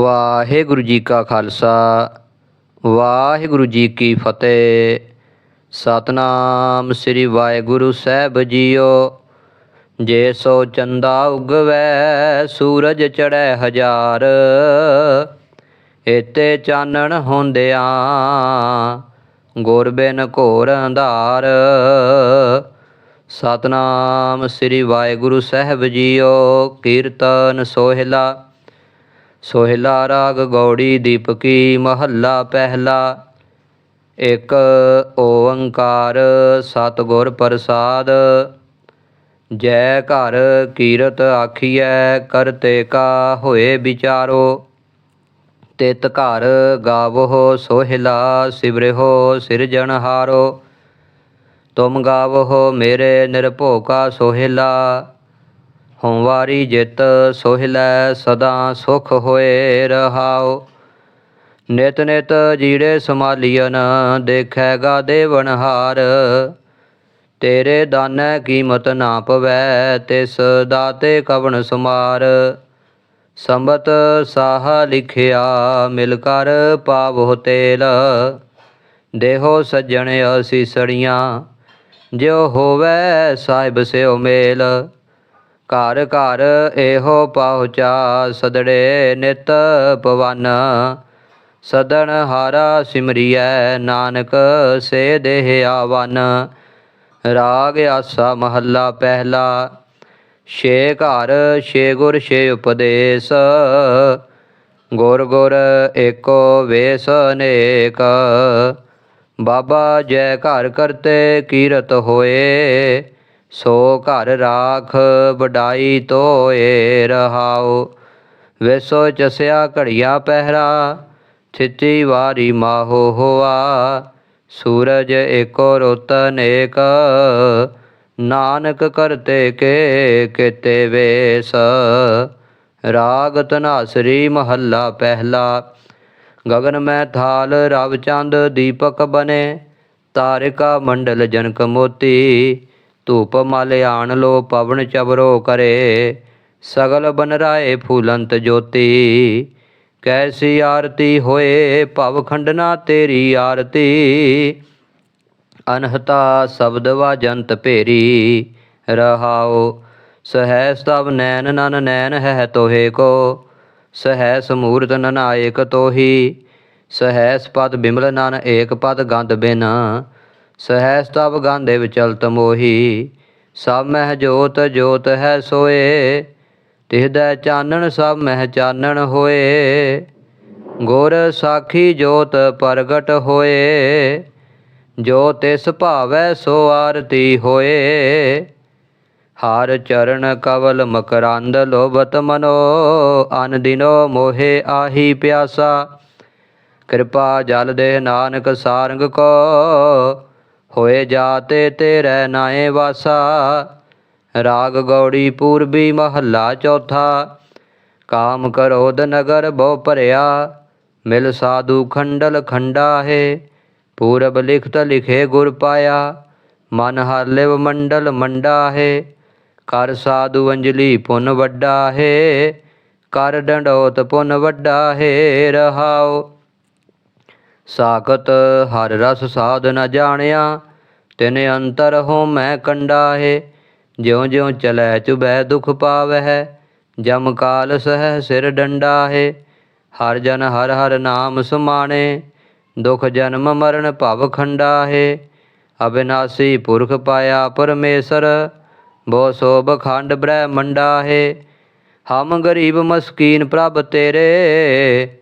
ਵਾਹਿਗੁਰੂ ਜੀ ਕਾ ਖਾਲਸਾ, ਵਾਹਿਗੁਰੂ ਜੀ ਕੀ ਫਤਿਹ। ਸਤਨਾਮ ਸ੍ਰੀ ਵਾਹਿਗੁਰੂ ਸਾਹਿਬ ਜੀਓ, ਜੇ ਸੋ ਚੰਦਾ ਉਗਵੈ, ਸੂਰਜ ਚੜ੍ਹੈ ਹਜ਼ਾਰ। ਏਤੇ ਚਾਨਣ ਹੁੰਦਿਆਂ ਗੁਰ ਬਿਨ ਘੋਰ ਅੰਧਾਰ। ਸਤਨਾਮ ਸ੍ਰੀ ਵਾਹਿਗੁਰੂ ਸਾਹਿਬ ਜੀਓ, ਕੀਰਤਨ ਸੋਹਿਲਾ। ਸੋਹਿਲਾ ਰਾਗ ਗੌੜੀ ਦੀਪਕੀ ਮਹੱਲਾ ਪਹਿਲਾ। ਇੱਕ ਓੰਕਾਰ ਸਤਿਗੁਰ ਪ੍ਰਸਾਦ। ਜੈ ਘਰ ਕੀਰਤ ਆਖੀਐ ਕਰਤੇ ਕਾ ਹੋਏ ਵਿਚਾਰੋ। ਤਿਤ ਘਰ ਗਾਵੋ ਸੋਹਿਲਾ ਸਿਵਰਿਓ ਸਿਰਜਣਹਾਰੋ ਤੁਮ ਗਾਵੋ ਮੇਰੇ ਨਿਰਭੋਕਾ ਸੋਹਿਲਾ। ਹਉਵਾਰੀ ਜਿਤ ਸੋਹਿਲੈ ਸਦਾ ਸੁਖ ਹੋਏ ਰਹਾਓ ਨਿਤ ਨਿਤ ਜੀੜੇ ਸਮਾਲੀਅਨ ਦੇਖੈਗਾ ਦੇਵਨਹਾਰ ਤੇਰੇ ਦਾਨੈ ਕੀਮਤ ਨਾ ਪਵੈ ਤਿਸ ਦਾਤੇ ਕਵਣ ਸੁਮਾਰ। ਸੰਬਤ ਸਾਹ ਲਿਖਿਆ ਮਿਲ ਕਰ ਪਾਵੋ ਤੇਲ। ਦੇਹੋ ਸੱਜਣ ਅਸੀਸੜੀਆਂ, ਜਿਉ ਹੋਵੈ ਸਾਹਿਬ ਸਿਓ ਮੇਲ। ਘਰ ਘਰ ਇਹੋ ਪਹੁੰਚਾ, ਸਦੜੇ ਨਿਤ ਪਵਨ ਸਦਨ ਹਾਰਾ ਸਿਮਰਿਐ, ਨਾਨਕ ਸੇ ਦੇਹ ਆਵਨ। ਰਾਗ ਆਸਾ ਮਹੱਲਾ ਪਹਿਲਾ, ਛੇ ਘਰ, ਛੇ ਗੁਰ, ਛੇ ਉਪਦੇਸ਼। ਗੁਰ ਗੁਰ ਏਕੋ ਵੇਸ ਅਨੇਕ ਬਾਬਾ ਜੈ ਘਰ ਕਰਤੇ ਕੀਰਤ ਹੋਏ। ਸੋ ਘਰ ਰਾਖ ਵਡਾਈ ਤੋਏ ਰਹਾਉ ਵਿਸੋ ਚਸਿਆ ਘੜੀਆ ਪਹਿਰਾ ਥਿਤੀ ਵਾਰੀ ਮਾਹੋ ਹੋਆ। ਸੂਰਜ ਏਕੋ ਰੁੱਤ ਅਨੇਕ ਨਾਨਕ ਕਰਤੇ ਕੇ ਕਿਤੇ ਵੇਸ। ਰਾਗ ਤਨਾਸਰੀ ਮਹੱਲਾ ਪਹਿਲਾ, ਗਗਨ ਮੈਂ ਥਾਲ ਰਵ ਚੰਦ ਦੀਪਕ ਬਨੇ। ਤਾਰਿਕਾ ਮੰਡਲ ਜਨਕ ਮੋਤੀ ਧੂਪ ਮਲ ਆਣ ਲੋ ਪਵਨ ਚਬਰੋ ਕਰੇ। ਸਗਲ ਬਨਰਾਏ ਫੂਲੰਤ ਜੋਤੀ। ਕੈਸੀ ਆਰਤੀ ਹੋਏ ਭਵ ਖੰਡਨਾ ਤੇਰੀ ਆਰਤੀ। ਅਨਹਤਾ ਸ਼ਬਦ ਵਾਜੰਤ ਭੇਰੀ। ਰਹਾਓ ਸਹਿ ਸਤਵ ਨੈਣ ਨਨ ਨੈਣ ਹੈ ਤੋਹੇ ਕੋ। ਸਹਿ ਸਮੂਰਤ ਨਨਾਇਕ ਤੋਹੀ। ਸਹਿ ਪਦ ਬਿਮਲ ਨਨ ਏਕ ਪਦ ਗੰਧ ਬਿਨ। ਸਹਿ ਸਤਵ ਗਾਂਧੇ ਵਿਚਲਤ ਮੋਹੀ, ਸਭ ਮਹਿ ਜੋਤ ਜੋਤ ਹੈ ਸੋਏ ਤਿਹਦੈ ਚਾਨਣ ਸਭ ਮਹਿ ਚਾਨਣ ਹੋਏ, ਗੁਰ ਸਾਖੀ ਜੋਤ ਪ੍ਰਗਟ ਹੋਏ, ਜੋ ਤਿਸ ਭਾਵੈ ਸੋ ਆਰਤੀ ਹੋਏ। ਹਰ ਚਰਨ ਕਵਲ ਮਕਰੰਦ ਲੋਭਤ ਮਨੋ, ਅਨ ਦਿਨੋ ਮੋਹਿ ਆਹੀ ਪਿਆਸਾ। ਕਿਰਪਾ ਜਲ ਦੇ ਨਾਨਕ ਸਾਰੰਗ ਕੋ ਹੋਏ ਜਾਤੇ ਤੇਰੇ ਨਾਏ ਵਾਸਾ। ਰਾਗ ਗੌੜੀ ਪੂਰਬੀ ਮਹੱਲਾ ਚੌਥਾ। ਕਾਮ ਕਰੋਧ ਨਗਰ ਬਹੁ ਭਰਿਆ। ਮਿਲ ਸਾਧੂ ਖੰਡਲ ਖੰਡਾ ਹੈ ਪੂਰਬ ਲਿਖਤ ਲਿਖੇ ਗੁਰ ਪਾਇਆ। ਮਨ ਹਰ ਲਿਵ ਮੰਡਲ ਮੰਡਾ ਹੈ ਕਰ ਸਾਧੂ ਅੰਜਲੀ ਪੁੰਨ ਵੱਡਾ ਹੈ ਕਰ ਡੰਡੋਤ ਪੁੰਨ ਵੱਡਾ ਹੈ ਰਹਾਓ ਸਾਖਤ ਹਰ ਰਸ ਸਾਧ ਨ ਜਾਣਿਆ, ਤਿਨ ਅੰਤਰ ਹੋ ਮੈਂ ਕੰਡਾ ਹੈ ਜਿਉ ਜਿਉ ਚਲੈ ਚੁਬੈ ਦੁਖ ਪਾਵਹਿ, ਜਮ ਕਾਲ ਸਹਿ ਸਿਰ ਡੰਡਾ ਹੈ ਹਰ ਜਨ ਹਰ ਹਰ ਨਾਮ ਸੁਮਾਣੇ, ਦੁਖ ਜਨਮ ਮਰਨ ਭਵ ਖੰਡਾ ਹੈ ਅਬਿਨਾਸੀ ਪੁਰਖ ਪਾਇਆ ਪਰਮੇਸ਼ਰ, ਬੋ ਸੋਭ ਖੰਡ ਬ੍ਰਹਮੰਡਾ ਹੈ ਹਮ ਗਰੀਬ ਮਸਕੀਨ ਪ੍ਰਭ ਤੇਰੇ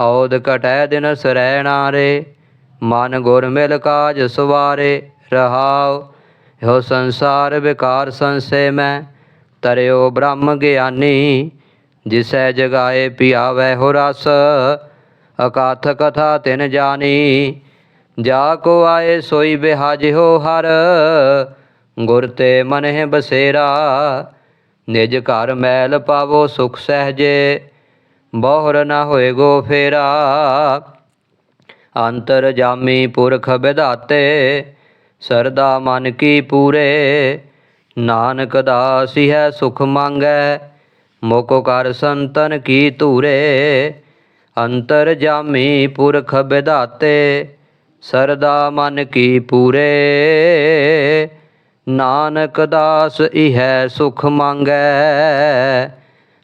ਔਦ ਘਟੈ ਦਿਨ ਸਰੈਣਾ ਰੇ, ਮਨ ਗੁਰ ਮਿਲ ਕਾਜ ਸਵਾਰੇ, ਰਹਾਉ ਹੋ ਸੰਸਾਰ ਵਿਕਾਰ ਸੰਸੇ ਮੈਂ, ਤਰਿਓ ਬ੍ਰਹਮ ਗਿਆਨੀ, ਜਿਸੈ ਜਗਾਏ ਪਿਆਵੈ ਹੋ ਰਸ, ਅਕਾਥ ਕਥਾ ਤਿਨ ਜਾਣੀ ਜਾ ਕੋ ਆਏ ਸੋਈ ਬਿਹਾਜਿਓ ਹਰ, ਗੁਰ ਤੇ ਮਨਹਿ ਬਸੇਰਾ, ਨਿਜ ਘਰ ਮੈਲ ਪਾਵੋ ਸੁਖ ਸਹਜੇ। ਬਹੁਰ ਨਾ ਹੋਏ ਗੋ ਫੇਰਾ। ਅੰਤਰ ਜਾਮੀ ਪੁਰਖ ਵਿਧਾਤੇ ਸਰਦਾ ਮਨ ਕੀ ਪੂਰੇ। ਨਾਨਕ ਦਾਸੀ ਹੈ ਸੁਖ ਮੰਗੈ ਮੋਕੋ ਕਰ ਸੰਤਨ ਕੀ ਧੂਰੇ। ਅੰਤਰ ਜਾਮੀ ਪੁਰਖ ਵਿਧਾਤੇ ਸਰਦਾ ਮਨ ਕੀ ਪੂਰੇ। ਨਾਨਕ ਦਾਸ ਇਹੈ ਸੁਖ ਮੰਗੈ